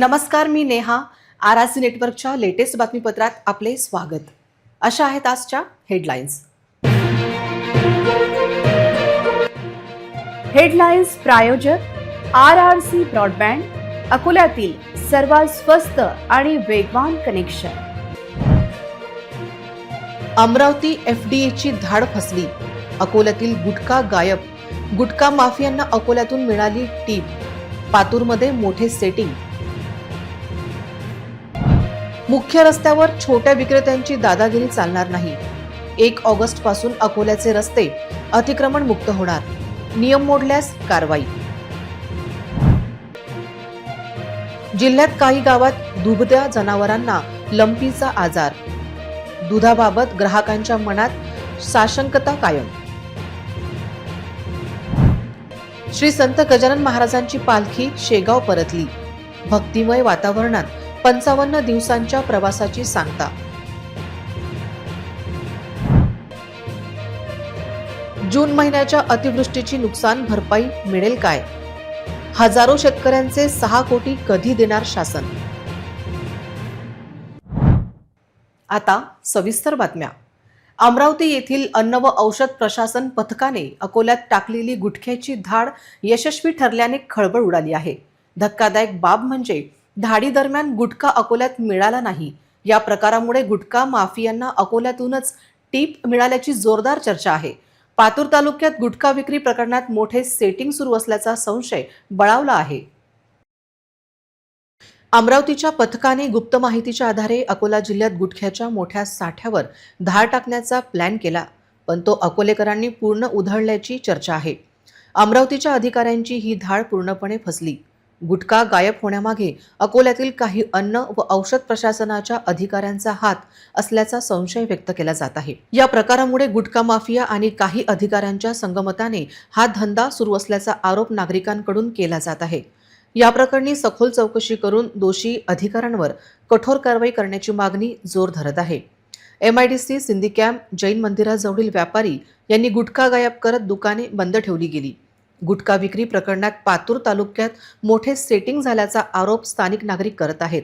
नमस्कार मी Neha R R C नेटवर्कच्या लेटेस्ट बातमीपत्रात आपले स्वागत. अशा आहेत आजच्या हेडलाईन्स. हेडलाईन्स प्रायोजक आर आर सी ब्रॉडबँड अकोल्यातील सर्वात स्वस्त आणि वेगवान कनेक्शन. अमरावती एफ डी धाड फसली. अकोल्यातील गुटखा गायब. गुटखा माफियांना अकोल्यातून मिळाली टीप. पातूरमध्ये मोठे सेटिंग. मुख्य रस्त्यावर छोट्या विक्रेत्यांची दादागिरी चालणार नाही. एक ऑगस्टपासून अकोल्याचे रस्ते अतिक्रमण मुक्त होणार. नियम मोडल्यास कारवाई. जिल्ह्यात काही गावात दुभत्या जनावरांना लंपीचा आजार. दुधाबाबत ग्राहकांच्या मनात साशंकता कायम. श्री संत गजानन महाराजांची पालखी शेगाव परतली. भक्तिमय वातावरणात पंचावन्न दिवसांच्या प्रवासाची सांगता. जून महिन्याच्या अतिवृष्टीची नुकसान भरपाई मिळेल काय? हजारो शेतकऱ्यांचे सहा कोटी कधी देणार शासन? आता सविस्तर बातम्या. अमरावती येथील अन्न व औषध प्रशासन पथकाने अकोल्यात टाकलेली गुटख्याची धाड यशस्वी ठरल्याने खळबळ उडाली आहे. धक्कादायक बाब म्हणजे धाडीदरम्यान गुटखा अकोल्यात मिळाला नाही. या प्रकारामुळे गुटखा माफियांना अकोल्यातूनच टीप मिळाल्याची जोरदार चर्चा आहे. पातूर तालुक्यात गुटखा विक्री प्रकरणात मोठे सेटिंग सुरू असल्याचा संशय बळावला आहे. अमरावतीच्या पथकाने गुप्त माहितीच्या आधारे अकोला जिल्ह्यात गुटख्याच्या मोठ्या साठ्यावर धाड टाकण्याचा प्लॅन केला पण तो अकोलेकरांनी पूर्ण उधळल्याची चर्चा आहे. अमरावतीच्या अधिकाऱ्यांची ही धाड पूर्णपणे फसली. गुटखा गायब होण्यामागे अकोल्यातील काही अन्न व औषध प्रशासनाच्या अधिकाऱ्यांचा हात असल्याचा संशय व्यक्त केला जात आहे. या प्रकारामुळे गुटखा माफिया आणि काही अधिकाऱ्यांच्या संगमताने हा धंदा सुरू असल्याचा आरोप नागरिकांकडून केला जात आहे. या प्रकरणी सखोल चौकशी करून दोषी अधिकाऱ्यांवर कठोर कारवाई करण्याची मागणी जोर धरत आहे. एमआयडीसी सिंधी कॅम्प जैन मंदिराजवळील व्यापारी यांनी गुटखा गायब करत दुकाने बंद ठेवली गेली. गुटखा विक्री प्रकरणात पातूर तालुक्यात मोठे सेटिंग झाल्याचा आरोप स्थानिक नागरिक करत आहेत.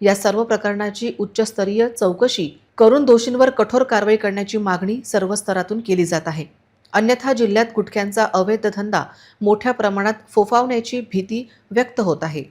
या सर्व प्रकरणाची उच्चस्तरीय चौकशी करून दोषींवर कठोर कारवाई करण्याची मागणी सर्व स्तरातून केली जात आहे. अन्यथा जिल्ह्यात गुटख्यांचा अवैध धंदा मोठ्या प्रमाणात फोफावण्याची भीती व्यक्त होत आहे.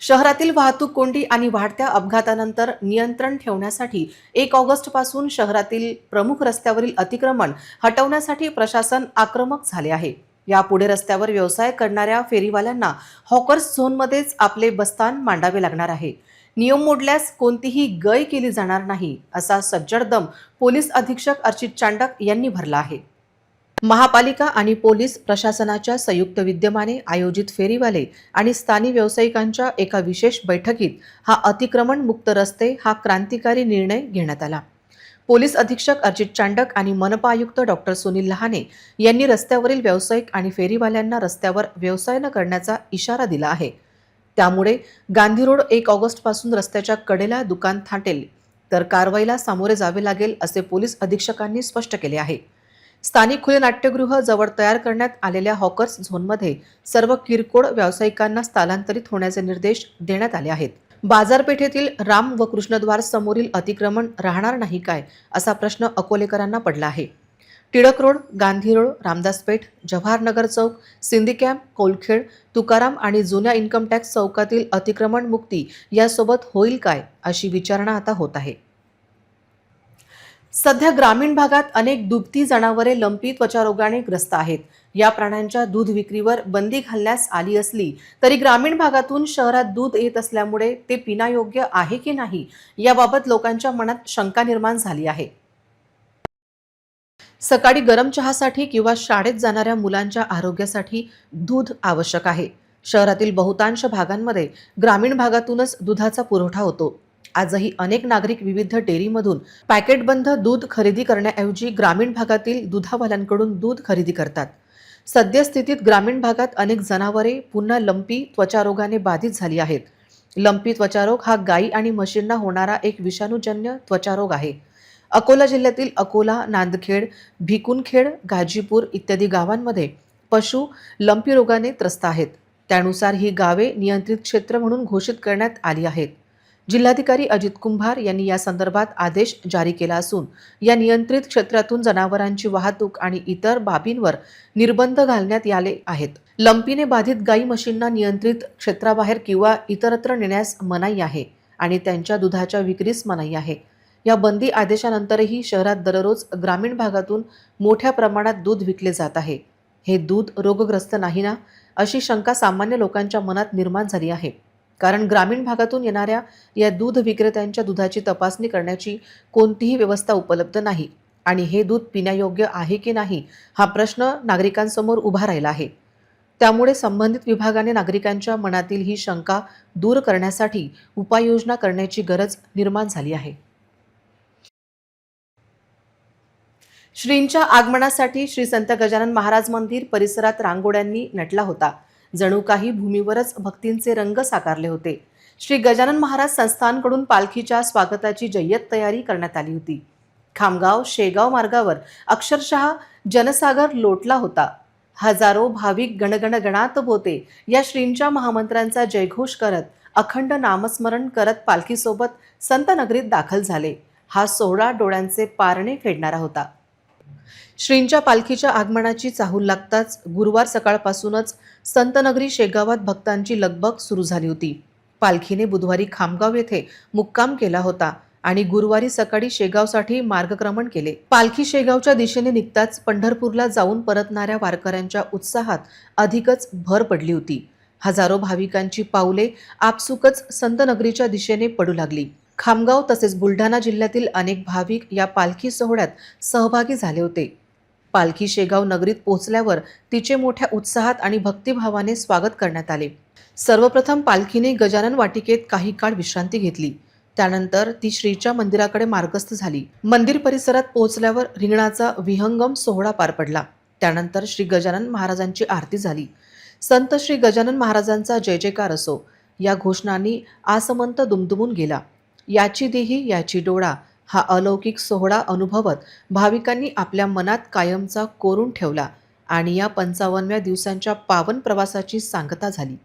शहरातील वाहतूक कोंडी आणि वाढत्या अपघातानंतर नियंत्रण ठेवण्यासाठी एक ऑगस्टपासून शहरातील प्रमुख रस्त्यावरील अतिक्रमण हटवण्यासाठी प्रशासन आक्रमक झाले आहे. यापुढे रस्त्यावर व्यवसाय करणाऱ्या फेरीवाल्यांना हॉकर्स झोनमध्येच आपले बस्तान मांडावे लागणार आहे. नियम मोडल्यास कोणतीही गय केली जाणार नाही असा सज्जड दम पोलीस अधीक्षक अर्चित चांडक यांनी भरला आहे. महापालिका आणि पोलीस प्रशासनाच्या संयुक्त विद्यमाने आयोजित फेरीवाले आणि स्थानिक व्यावसायिकांच्या एका विशेष बैठकीत हा अतिक्रमण मुक्त रस्ते हा क्रांतिकारी निर्णय घेण्यात आला. पोलीस अधीक्षक अर्जित चांडक आणि मनपा आयुक्त डॉक्टर सुनील लहाने यांनी रस्त्यावरील व्यावसायिक आणि फेरीवाल्यांना रस्त्यावर व्यवसाय न करण्याचा इशारा दिला आहे. त्यामुळे गांधी रोड एक ऑगस्टपासून रस्त्याच्या कडेला दुकान थाटेल तर कारवाईला सामोरे जावे लागेल असे पोलीस अधीक्षकांनी स्पष्ट केले आहे. स्थानिक खुले नाट्यगृह जवळ तयार करण्यात आलेल्या हॉकर्स झोनमध्ये सर्व किरकोळ व्यावसायिकांना स्थलांतरित होण्याचे निर्देश देण्यात आले आहेत. बाजारपेठेतील राम व कृष्णद्वार समोरील अतिक्रमण राहणार नाही काय असा प्रश्न अकोलेकरांना पडला आहे. टिळक रोड गांधी रोड रामदासपेठ जवाहरनगर चौक सिंधी कॅम्प कोलखेड तुकाराम आणि जुन्या इन्कम टॅक्स चौकातील अतिक्रमण मुक्ती यासोबत होईल काय अशी विचारणा आता होत आहे. सध्या ग्रामीण भागात अनेक दुभती जनावरे लंपी त्वचारोगाने ग्रस्त आहेत. या प्राण्यांच्या दूध विक्रीवर बंदी घालण्यास आली असली तरी ग्रामीण भागातून शहरात दूध येत असल्यामुळे ते पिण्यायोग्य आहे की नाही याबाबत लोकांच्या मनात शंका निर्माण झाली आहे. सकाळी गरम चहासाठी किंवा शाळेत जाणाऱ्या मुलांच्या आरोग्यासाठी दूध आवश्यक आहे. शहरातील बहुतांश भागांमध्ये ग्रामीण भागातूनच दुधाचा पुरवठा होतो. आजही अनेक नागरिक विविध डेअरीमधून पॅकेटबंद दूध खरेदी करण्याऐवजी ग्रामीण भागातील दुधावाल्यांकडून दूध खरेदी करतात. सद्यस्थितीत ग्रामीण भागात अनेक जनावरे पुन्हा लंपी त्वचारोगाने बाधित झाली आहेत. लंपी त्वचारोग हा गायी आणि म्हशींना होणारा एक विषाणूजन्य त्वचारोग आहे. अकोला जिल्ह्यातील अकोला नांदखेड भिकुनखेड गाजीपूर इत्यादी गावांमध्ये पशु लंपी रोगाने त्रस्त आहेत. त्यानुसार ही गावे नियंत्रित क्षेत्र म्हणून घोषित करण्यात आली आहेत. जिल्हाधिकारी अजित कुंभार यांनी या संदर्भात आदेश जारी केला असून या नियंत्रित क्षेत्रातून जनावरांची वाहतूक आणि इतर बाबींवर निर्बंध घालण्यात आले आहेत. लंपीने बाधित गाई म्हशींना नियंत्रित क्षेत्राबाहेर किंवा इतरत्र नेण्यास मनाई आहे आणि त्यांच्या दुधाच्या विक्रीस मनाई आहे. या बंदी आदेशानंतरही शहरात दररोज ग्रामीण भागातून मोठ्या प्रमाणात दूध विकले जात आहे. हे दूध रोगग्रस्त नाही ना? अशी शंका सामान्य लोकांच्या मनात निर्माण झाली आहे. कारण ग्रामीण भागातून येणाऱ्या या दूध विक्रेत्यांच्या दुधाची तपासणी करण्याची कोणतीही व्यवस्था उपलब्ध नाही. आणि हे दूध पिण्यायोग्य आहे की नाही हा प्रश्न नागरिकांसमोर उभा राहिला आहे. त्यामुळे संबंधित विभागाने नागरिकांच्या मनातील ही शंका दूर करण्यासाठी उपाययोजना करण्याची गरज निर्माण झाली आहे. श्रींच्या आगमनासाठी श्री संत गजानन महाराज मंदिर परिसरात रांगोळ्यांनी नटला होता. जणू काही भूमीवरच भक्तींचे रंग साकारले होते. श्री गजानन महाराज संस्थानकडून पालखीच्या स्वागताची जय्यत तयारी करण्यात आली होती. खामगाव शेगाव मार्गावर अक्षरशः जनसागर लोटला होता. हजारो भाविक गणगण गणात बोते या श्रींच्या महामंत्रांचा जयघोष करत अखंड नामस्मरण करत पालखीसोबत संत नगरीत दाखल झाले. हा सोहळा डोळ्यांचे पारणे फेडणारा होता. श्रींच्या पालखीच्या आगमनाची चाहूल लागताच गुरुवार सकाळपासूनच संतनगरी शेगावात भक्तांची लगबग सुरू झाली होती. पालखीने बुधवारी खामगाव येथे मुक्काम केला होता आणि गुरुवारी सकाळी शेगावसाठी मार्गक्रमण केले. पालखी शेगावच्या दिशेने निघताच पंढरपूरला जाऊन परतणाऱ्या वारकऱ्यांच्या उत्साहात अधिकच भर पडली होती. हजारो भाविकांची पावले आपसुकच संतनगरीच्या दिशेने पडू लागली. खामगाव तसेच बुलढाणा जिल्ह्यातील अनेक भाविक या पालखी सोहळ्यात सहभागी झाले होते. पालखी शेगाव नगरीत पोहोचल्यावर तिचे मोठ्या उत्साहात आणि भक्तिभावाने स्वागत करण्यात आले. सर्वप्रथम पालखीने गजानन वाटिकेत काही काळ विश्रांती घेतली. त्यानंतर ती श्रीच्या मंदिराकडे मार्गस्थ झाली. मंदिर परिसरात पोहोचल्यावर रिंगणाचा विहंगम सोहळा पार पडला. त्यानंतर श्री गजानन महाराजांची आरती झाली. संत श्री गजानन महाराजांचा जय जयकार असो. या घोषणांनी आसमंत दुमदुमून गेला. याची देही याची डोळा हा अलौकिक सोहळा अनुभवत भाविकांनी आपल्या मनात कायमचा कोरून ठेवला आणि या पंचावन्नव्या दिवसांच्या पावन प्रवासाची सांगता झाली.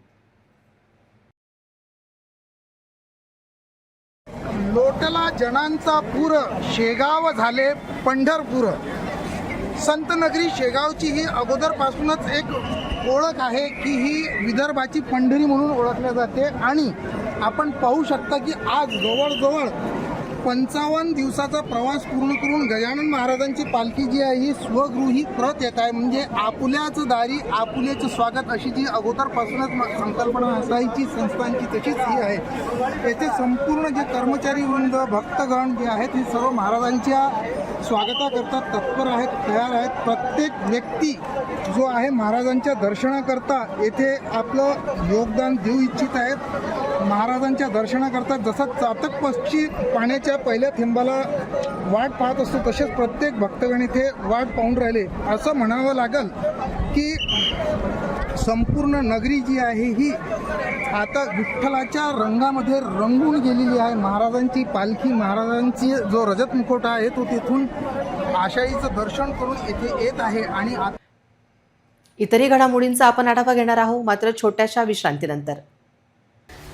लोटला जनांचा पूर शेगाव झाले पंढरपूर. संतनगरी शेगावची ही अगोदरपासूनच एक ओळख आहे की ही विदर्भाची पंढरी म्हणून ओळखल्या जाते आणि आपण पाहू शकता की आज जवळजवळ पंचावन्न दिवसाचा प्रवास पूर्ण करून गजानन महाराजांची पालखी जी आहे ही स्वगृही प्रत येत आहे. म्हणजे आपुल्याच दारी आपुल्याचं स्वागत अशी जी अगोदरपासूनच संकल्पना असायची संस्थांची तशीच ही आहे. येथे संपूर्ण जे कर्मचारी वृंद भक्तगण जे आहेत हे सर्व महाराजांच्या स्वागताकरता तत्पर आहेत तयार आहेत. प्रत्येक व्यक्ती जो आहे महाराजांच्या दर्शनाकरता येथे आपलं योगदान देऊ इच्छित आहेत. महाराजांच्या दर्शनाकरता जसं चातक पक्षी पाण्याच्या पहिल्या थेंबाला वाट पाहत असतो तसेच प्रत्येक भक्तगण इथे वाट पाहून राहिले. असं म्हणावं लागल की संपूर्ण नगरी जी आहे ही आता विठ्ठलाच्या रंगामध्ये रंगून गेलेली आहे. महाराजांची पालखी महाराजांची जो रजत मुखोटा आहे तो तिथून आषाढीचं दर्शन करून येथे येत आहे आणि इतरही घडामोडींचा आपण आढावा घेणार आहोत मात्र छोट्याशा विश्रांतीनंतर.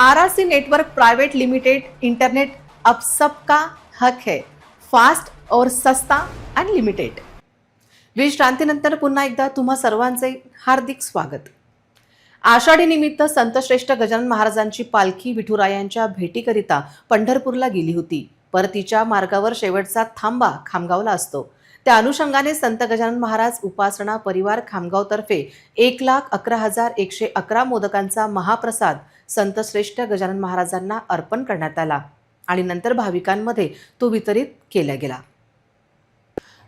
R R C network private limited internet अब सबका हक है फास्ट और सस्ता अनलिमिटेड विश्रांतीनंतर पुन्हा एकदा तुम्हा सर्वांचे हार्दिक स्वागत. आषाढी निमित्त संतश्रेष्ठ गजानन महाराजांची पालखी विठुरायांच्या भेटीकरिता पंढरपूरला गेली होती. परतीच्या मार्गावर शेवटचा थांबा खामगावला असतो. त्या अनुषंगाने संत गजानन महाराज उपासना परिवार खामगावतर्फे एक लाख अकरा हजार एकशे अकरा मोदकांचा महाप्रसाद संत श्रेष्ठ गजानन महाराजांना अर्पण करण्यात आला आणि नंतर भाविकांमध्ये तो वितरित केला गेला.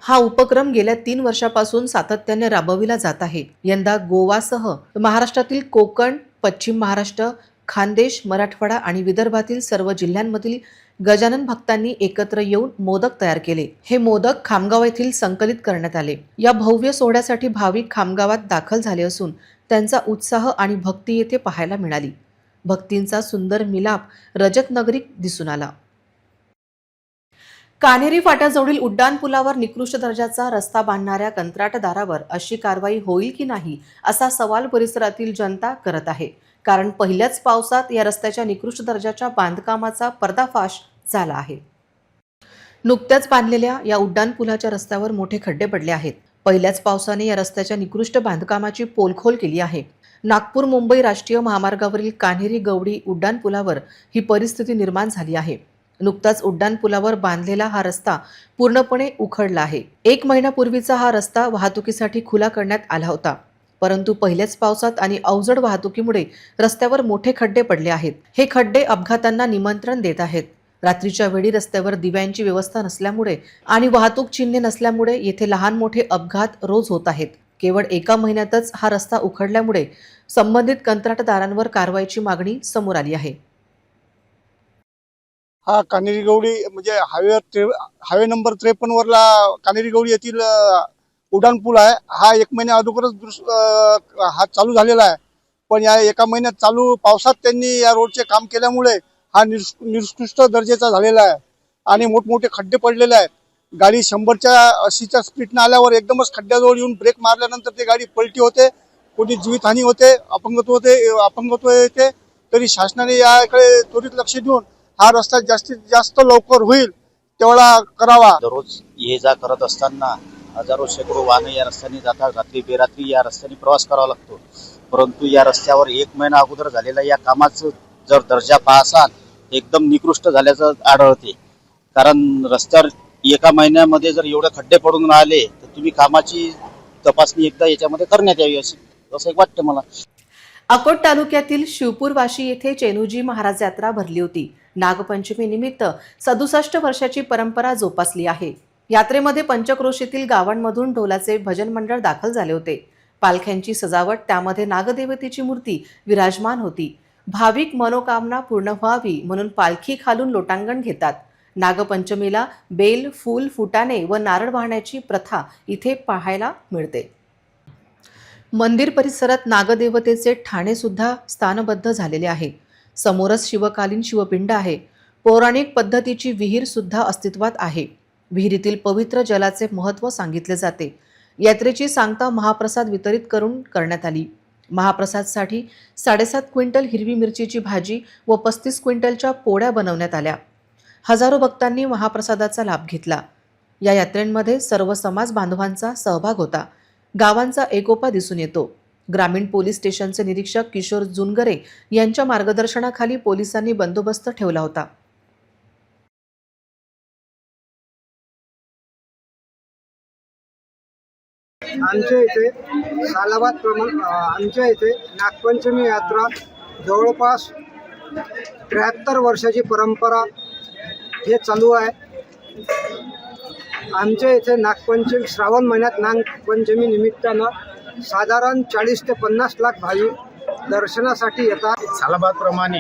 हा उपक्रम गेल्या तीन वर्षापासून सातत्याने राबविला जात आहे. यंदा गोवासह महाराष्ट्रातील कोकण पश्चिम महाराष्ट्र खानदेश मराठवाडा आणि विदर्भातील सर्व जिल्ह्यांमधील गजानन भक्तांनी एकत्र येऊन मोदक तयार केले. हे मोदक खामगाव येथील संकलित करण्यात आले. या भव्य सोहळ्यासाठी भाविक खामगावात दाखल झाले असून त्यांचा उत्साह आणि भक्ती येथे पाहायला मिळाली. भक्तींचा सुंदर मिलाप रजतनगरीत दिसून आला. कान्हेरी फाट्याजवळील उड्डाण पुलावर निकृष्ट दर्जाचा रस्ता बांधणाऱ्या कंत्राटदारावर अशी कारवाई होईल की नाही असा सवाल परिसरातील जनता करत आहे. कारण पहिल्याच पावसात या रस्त्याच्या निकृष्ट दर्जाच्या बांधकामाचा पर्दाफाश झाला आहे. नुकत्याच बांधलेल्या या उड्डाण पुलाच्या रस्त्यावर मोठे खड्डे पडले आहेत. पहिल्याच पावसाने या रस्त्याच्या निकृष्ट बांधकामाची पोलखोल केली आहे. नागपूर मुंबई राष्ट्रीय महामार्गावरील कान्हेरी गवडी उड्डाण पुलावर ही परिस्थिती निर्माण झाली आहे. नुकताच उड्डाणपुलावर बांधलेला हा रस्ता पूर्णपणे उखडला आहे. एक महिन्यापूर्वीचा हा रस्ता वाहतुकीसाठी खुला करण्यात आला होता. परंतु पहिल्याच पावसात आणि अवजड वाहतुकीमुळे रस्त्यावर मोठे खड्डे पडले आहेत. हे खड्डे अपघातांना निमंत्रण देत आहेत. रात्रीच्या वेळी रस्त्यावर दिव्यांची व्यवस्था नसल्यामुळे आणि वाहतूक चिन्हे नसल्यामुळे येथे लहान मोठे अपघात रोज होत आहेत. केवळ एका महिन्यातच हा रस्ता उखडल्यामुळे संबंधित कंत्राटदारांवर कारवाईची मागणी समोर आली आहे. हा कानेरी गवडी म्हणजे हायवे त्रे हायवे नंबर त्रेपन्न वरला कानेरी गवडी येथील उड्डाण पूल आहे. हा एक महिन्या अगोदरच दुरुस्त, हा चालू झालेला आहे. पण या एका महिन्यात चालू पावसात त्यांनी या रोडचे काम केल्यामुळे हा निस- निकृष्ट दर्जेचा झालेला आहे आणि मोठमोठे खड्डे पडलेले आहेत. गाडी शंभरच्या अशीच्या स्पीडनं आल्यावर एकदमच खड्ड्याजवळ येऊन ब्रेक मारल्यानंतर ते गाडी पलटी होते कोणी जीवितहानी होते अपंगत्व होते अपंगत्व येते. तरी शासनाने याकडे त्वरित लक्ष देऊन हा रस्ता जास्तीत जास्त लवकर होईल तेवढा करावा. दररोज ये जा करत असताना हजारो शेकडो वाहनं या रस्त्याने जातात रात्री बेरात्री या रस्त्याने प्रवास करावा लागतो. परंतु या रस्त्यावर एक महिना अगोदर झालेल्या या कामाचं जर दर्जा पाहसाल एकदम निकृष्ट झाल्याचं आढळते. कारण रस्त्यावर एका महिन्यामध्ये जर एवढे खड्डे पडून राहिले तर तुम्ही कामाची तपासणी एकदा याच्यामध्ये करण्यात यावी अशी असं एक वाटतं मला. अकोट तालुक्यातील शिवपूर वाशी येथे चेनुजी महाराज यात्रा भरली होती. नागपंचमीनिमित्त सदुसष्ट वर्षाची परंपरा जोपासली आहे. यात्रेमध्ये पंचक्रोशीतील गावांमधून ढोलाचे भजन मंडळ दाखल झाले होते. पालख्यांची सजावट त्यामध्ये नागदेवतेची मूर्ती विराजमान होती. भाविक मनोकामना पूर्ण व्हावी म्हणून पालखी खालून लोटांगण घेतात. नागपंचमीला बेल फूल फुटाणे व नारळ वाहण्याची प्रथा इथे पाहायला मिळते. मंदिर परिसरात नागदेवतेचे ठाणेसुद्धा स्थानबद्ध झालेले आहे. समोरच शिवकालीन शिवपिंड आहे. पौराणिक पद्धतीची विहीर सुद्धा अस्तित्वात आहे. विहिरीतील पवित्र जलाचे महत्त्व सांगितले जाते. यात्रेची सांगता महाप्रसाद वितरित करून करण्यात आली. महाप्रसादसाठी साडेसात क्विंटल हिरवी मिरचीची भाजी व पस्तीस क्विंटलच्या पोळ्या बनवण्यात आल्या. हजारो भक्तांनी महाप्रसादाचा लाभ घेतला. या यात्रेमध्ये सर्व समाज बांधवांचा सहभाग होता. गावांचा एकोपा दिसून येतो. ग्रामीण पोलीस स्टेशनचे निरीक्षक किशोर जुनगरे यांच्या मार्गदर्शनाखाली पोलिसांनी बंदोबस्त ठेवला होता. आमच्या इथे सालाबाद प्रमाण आमच्या इथे नागपंचमी यात्रा जवळपास त्र्याहत्तर वर्षाची परंपरा हे चालू आहे. आमच्या इथे नागपंचमी श्रावण महिन्यात नागपंचमी निमित्तानं साधारण चाळीस ते पन्नास लाख भाविक दर्शनासाठी येतात. सालाबादप्रमाणे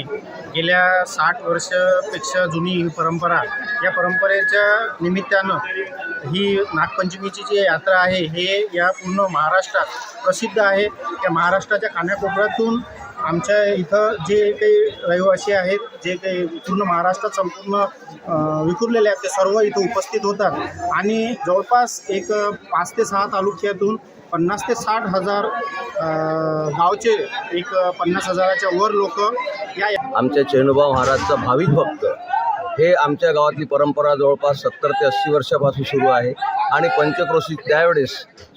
गेल्या साठ वर्षापेक्षा जुनी ही परंपरा या परंपरेच्या निमित्तानं ही नागपंचमीची जी यात्रा आहे हे या पूर्ण महाराष्ट्रात प्रसिद्ध आहे. या महाराष्ट्राच्या कानाकोपऱ्यातून आमच्या इथं जे काही रहिवासी आहेत जे काही पूर्ण महाराष्ट्रात संपूर्ण विखुरलेले आहेत ते सर्व इथं उपस्थित होतात. आणि जवळपास एक पाच ते सहा तालुक्यातून पन्नास ते साठ हजार गावचे एक पन्नास हजाराच्या वर लोक या आमच्या चेनुभाव महाराजचा भाविक भक्त. हे आमच्या गावातली परंपरा जवळपास सत्तर ते अस्सी वर्षापासून सुरू आहे. आणि पंचक्रोशी त्यावेळेस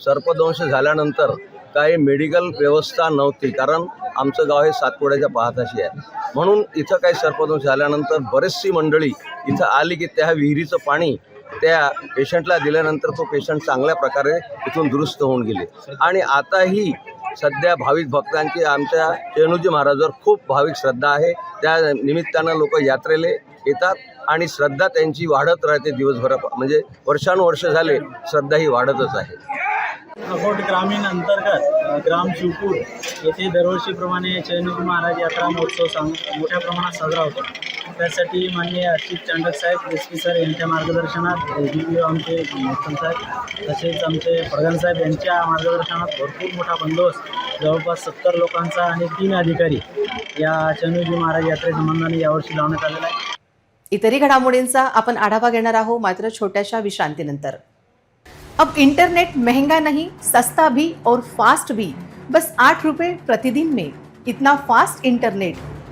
सर्पदंश झाल्यानंतर काही मेडिकल व्यवस्था नव्हती कारण आमचं गाव हे सातपुड्याच्या पाहताशी आहे. म्हणून इथं काही सर्पदंश झाल्यानंतर बरेचशी मंडळी इथं आली की त्या विहिरीचं पाणी त्या पेशंटला दिल्यानंतर तो पेशंट चांगल्या प्रकारे इथून दुरुस्त होऊन गेले. आणि आताही सध्या भाविक भक्तांची आमच्या रेणूजी महाराजावर खूप भाविक श्रद्धा आहे. त्या निमित्तानं लोक यात्रेले येतात आणि श्रद्धा त्यांची वाढत राहते दिवसभरा. म्हणजे वर्षानुवर्ष झाले श्रद्धा ही वाढतच आहे. अकोट ग्रामीण अंतर्गत ग्राम शिवपूर येथे दरवर्षीप्रमाणे चैनजी महाराज यात्रा महोत्सव सांग मोठ्या प्रमाणात साजरा होतो. त्यासाठी माननीय अर्चित चांडक साहेब देसकी सर यांच्या मार्गदर्शनात आमचे मोहन साहेब तसेच आमचे प्रधान साहेब यांच्या मार्गदर्शनात भरपूर मोठा बंदोबस्त जवळपास सत्तर लोकांचा आणि तीन अधिकारी या चैनजी महाराज यात्रेसंबंधाने यावर्षी लावण्यात आलेला आहे. इतरही घडामोडींचा आपण आढावा घेणार आहोत मात्र छोट्याशा विश्रांतीनंतर. अब इंटरनेट महंगा नहीं सस्ता भी और फास्ट भी बस आठ रुपये प्रतिदिन में. इतना फास्ट इंटरनेट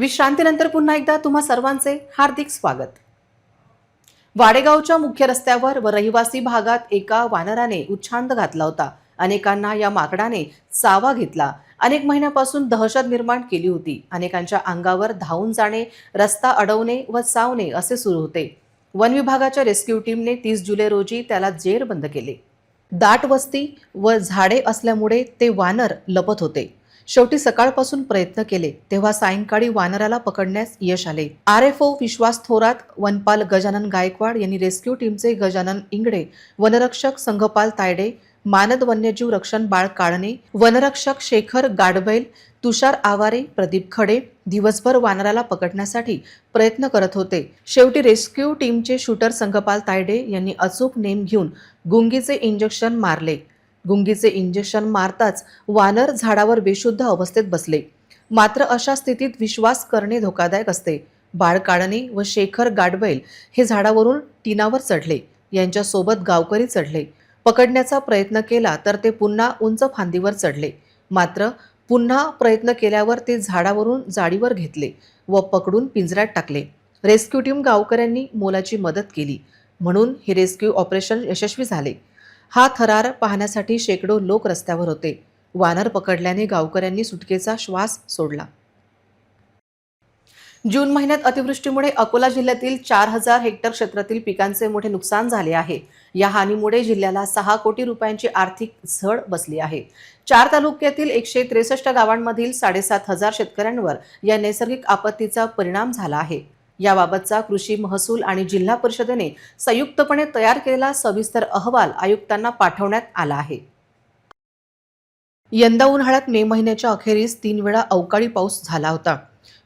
विश्रांतीनंतर पुन्हा एकदा तुम्हा सर्वांचे हार्दिक स्वागत. वाडेगावच्या मुख्य रस्त्यावर व रहिवासी भागात एका वानराने उच्छांद घातला होता. अनेकांना या माकडाने चावा घेतला. अनेक महिन्यापासून दहशत निर्माण केली होती. अनेकांच्या अंगावर धावून जाणे रस्ता अडवणे व चावणे असे सुरू होते. वन विभागाच्या रेस्क्यू टीमने तीस जुलै रोजी त्याला जेरबंद केले. दाट वस्ती व झाडे असल्यामुळे ते वानर लपत होते. शेवटी सकाळपासून प्रयत्न केले तेव्हा सायंकाळी वानराला पकडण्यास यश आले. R F O Vishwas Thorat वनपाल गजानन गायकवाड यांनी रेस्क्यू टीमचे गजानन इंगडे वनरक्षक संघपाल तायडे मानद वन्यजीव रक्षण बाळ काळणे वनरक्षक शेखर गाडबैल तुषार आवारे प्रदीप खडे दिवसभर वानराला पकडण्यासाठी प्रयत्न करत होते. शेवटी रेस्क्यू टीमचे शूटर संघपाल तायडे यांनी अचूक नेम घेऊन गुंगीचे इंजेक्शन मारले. गुंगीचे इंजेक्शन मारताच वानर झाडावर बेशुद्ध अवस्थेत बसले. मात्र अशा स्थितीत विश्वास करणे धोकादायक असते. बाळ काळणे व शेखर गाडबैल हे झाडावरून टिनावर चढले. यांच्यासोबत गावकरी चढले. पकडण्याचा प्रयत्न केला तर ते पुन्हा उंच फांदीवर चढले. मात्र पुन्हा प्रयत्न केल्यावर ते झाडावरून जाडीवर घेतले व पकडून पिंजऱ्यात टाकले. रेस्क्यू टीम गावकऱ्यांनी मोलाची मदत केली. म्हणून हे रेस्क्यू ऑपरेशन यशस्वी झाले. हा थरार पाहण्यासाठी शेकडो लोक रस्त्यावर होते. वानर पकडल्याने गावकऱ्यांनी सुटकेचा श्वास सोडला. जून महिन्यात अतिवृष्टीमुळे अकोला जिल्ह्यातील चार हजार हेक्टर क्षेत्रातील पिकांचे मोठे नुकसान झाले आहे. या हानीमुळे जिल्ह्याला सहा कोटी रुपयांची आर्थिक झड बसली आहे. चार तालुक्यातील एकशे त्रेसष्ट गावांमधील साडेसात हजार शेतकऱ्यांवर या नैसर्गिक आपत्तीचा परिणाम झाला आहे. याबाबतचा कृषी महसूल आणि जिल्हा परिषदेने संयुक्तपणे तयार केलेला सविस्तर अहवाल आयुक्तांना पाठवण्यात आला आहे. यंदा उन्हाळ्यात मे महिन्याच्या अखेरीस तीन वेळा अवकाळी पाऊस झाला होता.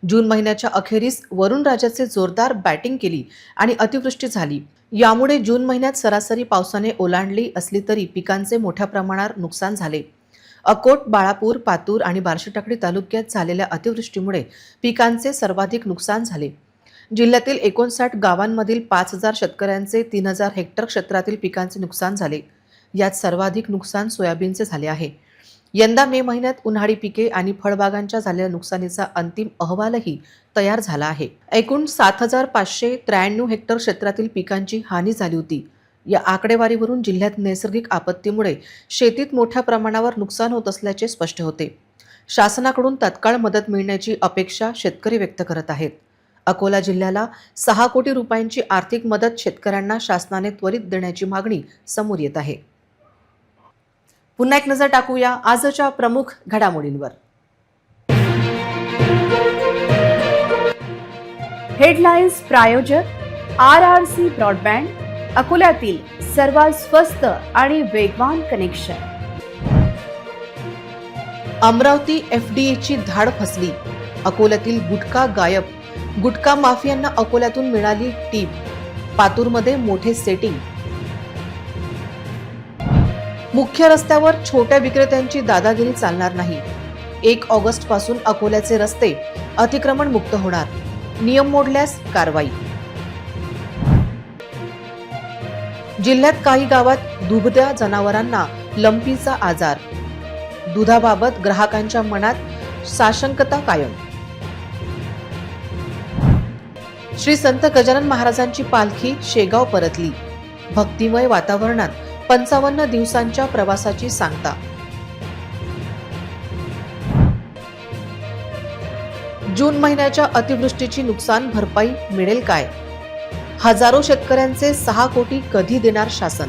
जून महिन्याच्या अखेरीस वरुण राजाचे जोरदार बॅटिंग केली आणि अतिवृष्टी झाली. यामुळे जून महिन्यात सरासरी पावसाने ओलांडली असली तरी पिकांचे मोठ्या प्रमाणावर नुकसान झाले. अकोट बाळापूर पातूर आणि बार्शीटाकडी तालुक्यात झालेल्या अतिवृष्टीमुळे पिकांचे सर्वाधिक नुकसान झाले. जिल्ह्यातील एकोणसाठ गावांमधील पाच हजार शेतकऱ्यांचे तीन हजार हेक्टर क्षेत्रातील पिकांचे नुकसान झाले. यात सर्वाधिक नुकसान सोयाबीनचे झाले आहे. यंदा मे महिन्यात उन्हाळी पिके आणि फळबागांच्या झालेल्या नुकसानीचा अंतिम अहवालही तयार झाला आहे. एकूण सात हजार पाचशे त्र्याण्णव हेक्टर क्षेत्रातील पिकांची हानी झाली होती. या आकडेवारीवरून जिल्ह्यात नैसर्गिक आपत्तीमुळे शेतीत मोठ्या प्रमाणावर नुकसान होत असल्याचे स्पष्ट होते. शासनाकडून तत्काळ मदत मिळण्याची अपेक्षा शेतकरी व्यक्त करत आहेत. अकोला जिल्ह्याला सहा कोटी रुपयांची आर्थिक मदत शेतकऱ्यांना शासनाने त्वरित देण्याची मागणी समोर येत आहे. पुन्हा एक नजर टाकूया आजच्या प्रमुख घडामोडींवर. हेडलाईन्स प्रायोजक आर आर सी ब्रॉडबँड अकोल्यातील सर्वात स्वस्त आणि वेगवान कनेक्शन. अमरावती एफडीएची धाड फसली अकोल्यातील गुटखा गायब. गुटखा माफियांना अकोल्यातून मिळाली टीप पातूरमध्ये मोठे सेटिंग. मुख्य रस्त्यावर छोट्या विक्रेत्यांची दादागिरी चालणार नाही. एक ऑगस्टपासून अकोल्याचे रस्ते अतिक्रमण मुक्त होणार. नियम मोडल्यास कारवाई. जिल्ह्यात काही गावात दुभत्या जनावरांना लंपीचा आजार. दुधाबाबत ग्राहकांच्या मनात साशंकता कायम. श्री संत गजानन महाराजांची पालखी शेगाव परतली. भक्तिमय वातावरणात पंचावन्न दिवसांच्या प्रवासाची सांगता. जून महिन्याच्या अतिवृष्टीची नुकसान भरपाई मिळेल काय? हजारो शेतकऱ्यांचे सहा कोटी कधी देणार शासन?